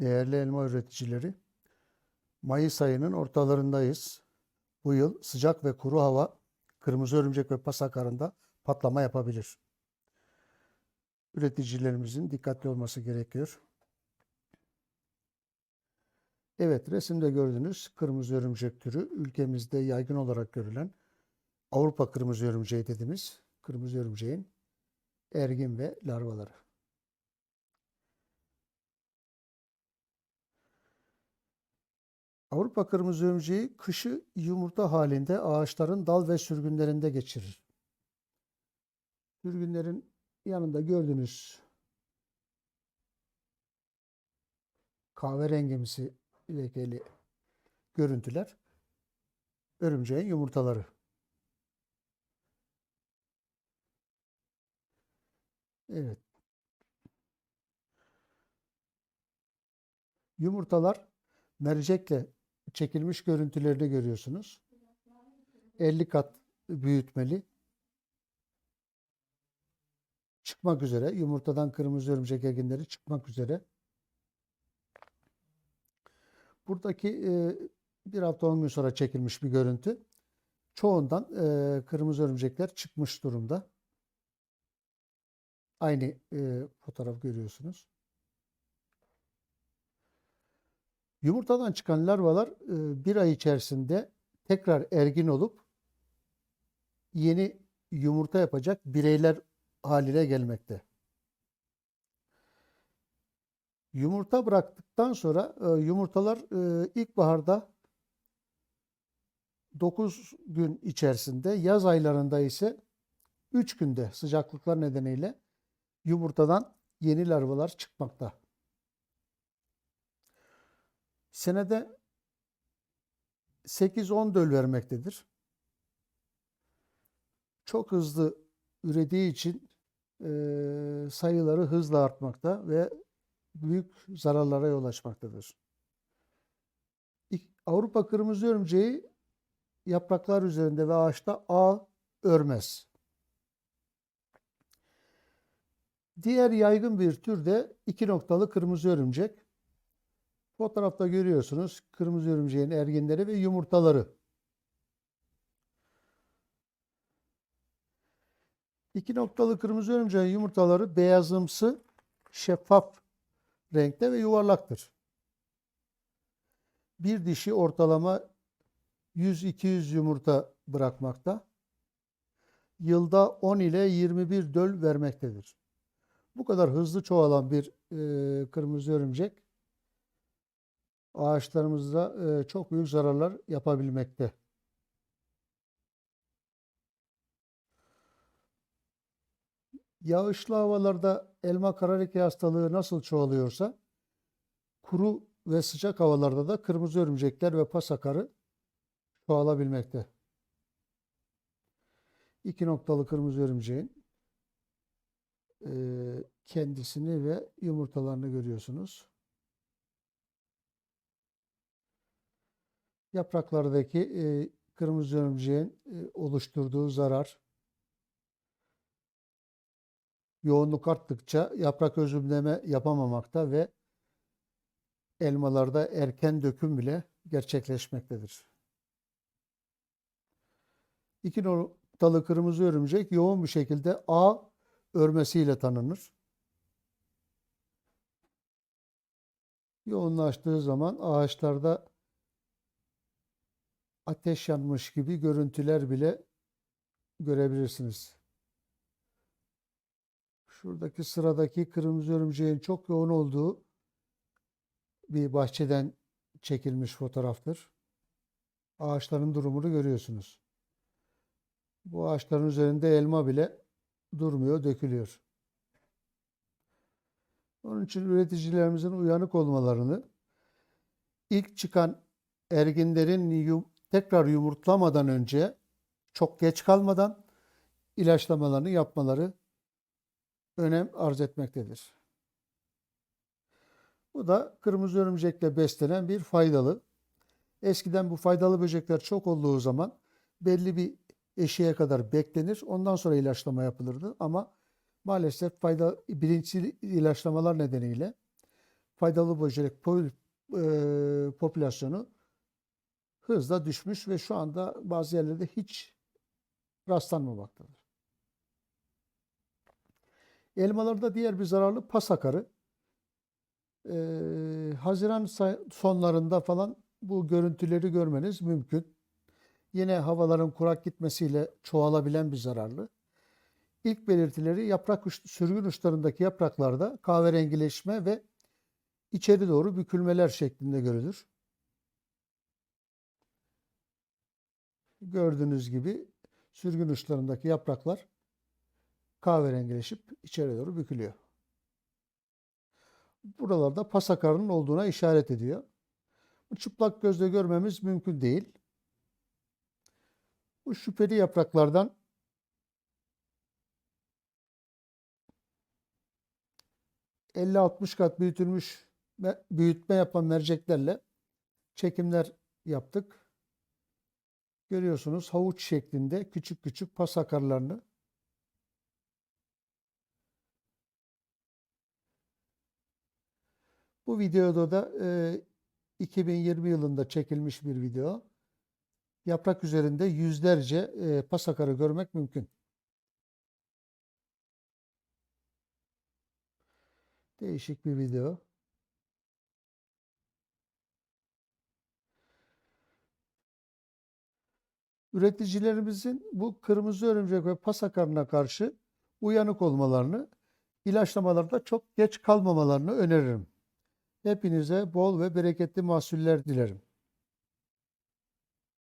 Değerli elma üreticileri, Mayıs ayının ortalarındayız. Bu yıl sıcak ve kuru hava kırmızı örümcek ve pasakarında patlama yapabilir. Üreticilerimizin dikkatli olması gerekiyor. Evet, resimde gördüğünüz kırmızı örümcek türü ülkemizde yaygın olarak görülen Avrupa kırmızı örümceği dediğimiz kırmızı örümceğin ergin ve larvaları. Avrupa kırmızı örümceği kışı yumurta halinde ağaçların dal ve sürgünlerinde geçirir. Sürgünlerin yanında gördüğünüz kahverengimsi lekeli görüntüler örümceğin yumurtaları. Evet. Yumurtalar mercekle çekilmiş görüntülerini görüyorsunuz. 50 kat büyütmeli. Çıkmak üzere. Yumurtadan kırmızı örümcek erginleri çıkmak üzere. Buradaki e, bir hafta 10 gün sonra çekilmiş bir görüntü. Çoğundan e, kırmızı örümcekler çıkmış durumda. Aynı e, fotoğraf görüyorsunuz. Yumurtadan çıkan larvalar e, bir ay içerisinde tekrar ergin olup yeni yumurta yapacak bireyler haline gelmekte. Yumurta bıraktıktan sonra e, yumurtalar e, ilkbaharda 9 gün içerisinde, yaz aylarında ise 3 günde sıcaklıklar nedeniyle yumurtadan yeni larvalar çıkmakta. Senede 8-10 döl vermektedir. Çok hızlı ürediği için e, sayıları hızla artmakta ve büyük zararlara yol açmaktadır. Avrupa kırmızı örümceği yapraklar üzerinde ve ağaçta ağ örmez. Diğer yaygın bir tür de iki noktalı kırmızı örümcek. Fotoğrafta görüyorsunuz kırmızı örümceğin erginleri ve yumurtaları. İki noktalı kırmızı örümceğin yumurtaları beyazımsı, şeffaf renkte ve yuvarlaktır. Bir dişi ortalama 100-200 yumurta bırakmakta. Yılda 10 ile 21 döl vermektedir. Bu kadar hızlı çoğalan bir e, kırmızı örümcek ağaçlarımızda çok büyük zararlar yapabilmekte. Yağışlı havalarda elma karaleke hastalığı nasıl çoğalıyorsa kuru ve sıcak havalarda da kırmızı örümcekler ve pasakarı çoğalabilmekte. İki noktalı kırmızı örümceğin kendisini ve yumurtalarını görüyorsunuz. Yapraklardaki e, kırmızı örümceğin e, oluşturduğu zarar yoğunluk arttıkça yaprak özümleme yapamamakta ve elmalarda erken döküm bile gerçekleşmektedir. İki noktalı kırmızı örümcek yoğun bir şekilde ağ örmesiyle tanınır. Yoğunlaştığı zaman ağaçlarda ateş yanmış gibi görüntüler bile görebilirsiniz. Şuradaki sıradaki kırmızı örümceğin çok yoğun olduğu bir bahçeden çekilmiş fotoğraftır. Ağaçların durumunu görüyorsunuz. Bu ağaçların üzerinde elma bile durmuyor, dökülüyor. Onun için üreticilerimizin uyanık olmalarını, ilk çıkan erginlerin tekrar yumurtlamadan önce çok geç kalmadan ilaçlamalarını yapmaları önem arz etmektedir. Bu da kırmızı örümcekle beslenen bir faydalı. Eskiden bu faydalı böcekler çok olduğu zaman belli bir eşiğe kadar beklenir. Ondan sonra ilaçlama yapılırdı ama maalesef fayda bilinçli ilaçlamalar nedeniyle faydalı böcek e, popülasyonu hızla düşmüş ve şu anda bazı yerlerde hiç rastlanmamaktadır. Elmalarda diğer bir zararlı pas akarı. Ee, Haziran sonlarında falan bu görüntüleri görmeniz mümkün. Yine havaların kurak gitmesiyle çoğalabilen bir zararlı. İlk belirtileri yaprak uç- sürgün uçlarındaki yapraklarda kahverengileşme ve içeri doğru bükülmeler şeklinde görülür. Gördüğünüz gibi sürgün uçlarındaki yapraklar kahverengileşip içeri doğru bükülüyor. Buralarda pasakarının olduğuna işaret ediyor. Bu çıplak gözle görmemiz mümkün değil. Bu şüpheli yapraklardan ...50-60 kat büyütülmüş büyütme yapan merceklerle çekimler yaptık. Görüyorsunuz havuç şeklinde küçük küçük pasakarlarını Bu videoda da e, 2020 yılında çekilmiş bir video. Yaprak üzerinde yüzlerce e, pasakarı görmek mümkün. Değişik bir video. Üreticilerimizin bu kırmızı örümcek ve pasakarına karşı uyanık olmalarını, ilaçlamalarda çok geç kalmamalarını öneririm. Hepinize bol ve bereketli mahsuller dilerim.